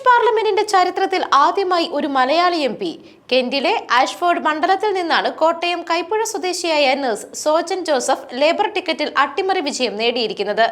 British പാർലമെന്റിന്റെ ചരിത്രത്തിൽ ആദ്യമായി ഒരു മലയാളി എം പി. കെന്റിലെ ആഷ്ഫോർഡ് മണ്ഡലത്തിൽ നിന്നാണ് കോട്ടയം കൈപ്പുഴ സ്വദേശിയായ നഴ്സ് സോജൻ ജോസഫ് ലേബർ ടിക്കറ്റിൽ അട്ടിമറി വിജയം നേടിയിരിക്കുന്നത്.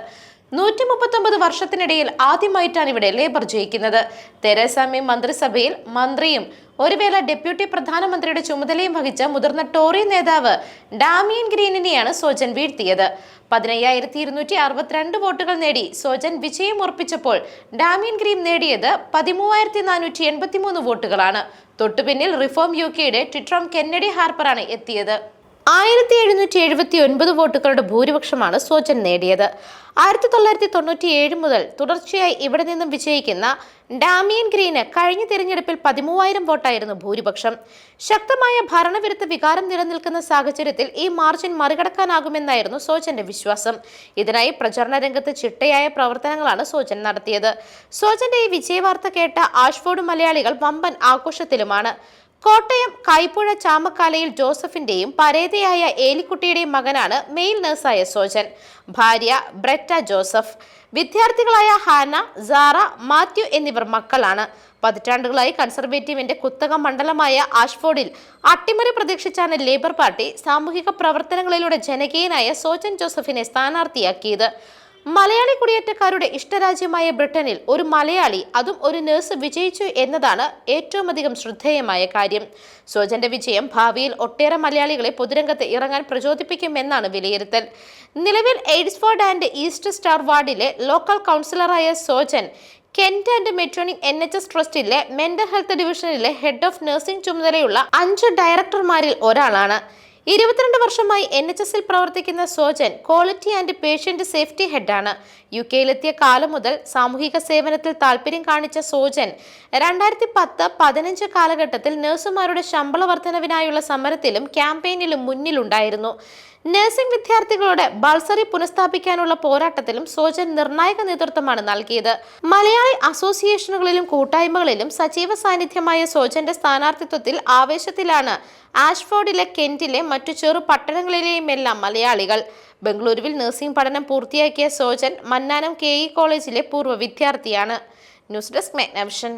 നൂറ്റി മുപ്പത്തൊമ്പത് വർഷത്തിനിടയിൽ ആദ്യമായിട്ടാണ് ഇവിടെ ലേബർ ജയിക്കുന്നത്. തെരേസ മേ മന്ത്രിസഭയിൽ മന്ത്രിയും ഒരു വേള ഡെപ്യൂട്ടി പ്രധാനമന്ത്രിയുടെ ചുമതലയും വഹിച്ച മുതിർന്ന ടോറി നേതാവ് ഡാമിയൻ ഗ്രീനിനെയാണ് സോജൻ വീഴ്ത്തിയത്. പതിനയ്യായിരത്തി ഇരുന്നൂറ്റി അറുപത്തിരണ്ട് വോട്ടുകൾ നേടി സോജൻ വിജയം ഉറപ്പിച്ചപ്പോൾ ഡാമിയൻ ഗ്രീൻ നേടിയത് പതിമൂവായിരത്തി നാനൂറ്റി എൺപത്തിമൂന്ന് വോട്ടുകളാണ്. തൊട്ടുപിന്നിൽ റിഫോം യു കെയുടെ ട്വിറ്ററും കെന്നഡി ഹാർപ്പറാണ് എത്തിയത്. ആയിരത്തി എഴുന്നൂറ്റി എഴുപത്തി ഒൻപത് വോട്ടുകളുടെ ഭൂരിപക്ഷമാണ് സോജൻ നേടിയത്. ആയിരത്തി തൊള്ളായിരത്തി തൊണ്ണൂറ്റി ഏഴ് മുതൽ തുടർച്ചയായി ഇവിടെ നിന്നും വിജയിക്കുന്ന ഡാമിയൻ ഗ്രീന് കഴിഞ്ഞ തിരഞ്ഞെടുപ്പിൽ പതിമൂവായിരം വോട്ടായിരുന്നു ഭൂരിപക്ഷം. ശക്തമായ ഭരണവിരുദ്ധ വികാരം നിലനിൽക്കുന്ന സാഹചര്യത്തിൽ ഈ മാർജിൻ മറികടക്കാനാകുമെന്നായിരുന്നു സോജന്റെ വിശ്വാസം. ഇതിനായി പ്രചരണ രംഗത്ത് ചിട്ടയായ പ്രവർത്തനങ്ങളാണ് സോജൻ നടത്തിയത്. സോജന്റെ ഈ വിജയവാർത്ത കേട്ട ആഷ്ഫോർഡ് മലയാളികൾ വമ്പൻ ആഘോഷത്തിലുമാണ്. കോട്ടയം കൈപ്പുഴ ചാമക്കാലയിൽ ജോസഫിന്റെയും പരേതയായ ഏലിക്കുട്ടിയുടെയും മകനാണ് മെയിൽ നഴ്സായ സോജൻ. ഭാര്യ ബ്രെറ്റ ജോസഫ്. വിദ്യാർത്ഥികളായ ഹാന സാറ മാത്യു എന്നിവർ മക്കളാണ്. പതിറ്റാണ്ടുകളായി കൺസർവേറ്റീവിന്റെ കുത്തക മണ്ഡലമായ ആഷ്ഫോർഡിൽ അട്ടിമറി പ്രതീക്ഷിച്ചാണ് ലേബർ പാർട്ടി സാമൂഹിക പ്രവർത്തനങ്ങളിലൂടെ ജനകീയനായ സോജൻ ജോസഫിനെ സ്ഥാനാർത്ഥിയാക്കിയത്. മലയാളി കുടിയേറ്റക്കാരുടെ ഇഷ്ടരാജ്യമായ ബ്രിട്ടനിൽ ഒരു മലയാളി അതും ഒരു നഴ്സ് വിജയിച്ചു എന്നതാണ് ഏറ്റവും അധികം ശ്രദ്ധേയമായ കാര്യം. സോജന്റെ വിജയം ഭാവിയിൽ ഒട്ടേറെ മലയാളികളെ പൊതുരംഗത്ത് ഇറങ്ങാൻ പ്രചോദിപ്പിക്കുമെന്നാണ് വിലയിരുത്തൽ. നിലവിൽ എയ്ഡ്സ്ഫോർഡ് ആൻഡ് ഈസ്റ്റ് സ്റ്റാർ വാർഡിലെ ലോക്കൽ കൗൺസിലറായ സോജൻ കെന്റ് ആൻഡ് മെട്രോണിക് എൻ എച്ച് എസ് ട്രസ്റ്റിലെ മെന്റൽ ഹെൽത്ത് ഡിവിഷനിലെ ഹെഡ് ഓഫ് നഴ്സിംഗ് ചുമതലയുള്ള അഞ്ച് ഡയറക്ടർമാരിൽ ഒരാളാണ്. ഇരുപത്തിരണ്ട് വർഷമായി എൻ എച്ച് എസിൽ പ്രവർത്തിക്കുന്ന Sojan quality and patient safety ഹെഡാണ്. U കെയിലെത്തിയ കാലം മുതൽ സാമൂഹിക സേവനത്തിൽ താല്പര്യം കാണിച്ച സോജൻ രണ്ടായിരത്തി പത്ത് പതിനഞ്ച് കാലഘട്ടത്തിൽ നഴ്സുമാരുടെ ശമ്പള വർധനവിനായുള്ള സമരത്തിലും ക്യാമ്പയിനിലും മുന്നിലുണ്ടായിരുന്നു. നഴ്സിംഗ് വിദ്യാർത്ഥികളുടെ ബൾസറി പുനഃസ്ഥാപിക്കാനുള്ള പോരാട്ടത്തിലും സോജൻ നിർണായക നേതൃത്വമാണ് നൽകിയത്. മലയാളി അസോസിയേഷനുകളിലും കൂട്ടായ്മകളിലും സജീവ സാന്നിധ്യമായ സോജന്റെ സ്ഥാനാർത്ഥിത്വത്തിൽ ആവേശത്തിലാണ് ആഷ്ഫോർഡിലെ കെന്റിലെ മറ്റു ചെറു പട്ടണങ്ങളിലെയുമെല്ലാം മലയാളികൾ. ബംഗളൂരുവിൽ നഴ്സിംഗ് പഠനം പൂർത്തിയാക്കിയ സോജൻ മന്നാനം കെ ഇ കോളേജിലെ പൂർവ വിദ്യാർത്ഥിയാണ്. News desk മെഗ്നവിഷൻ.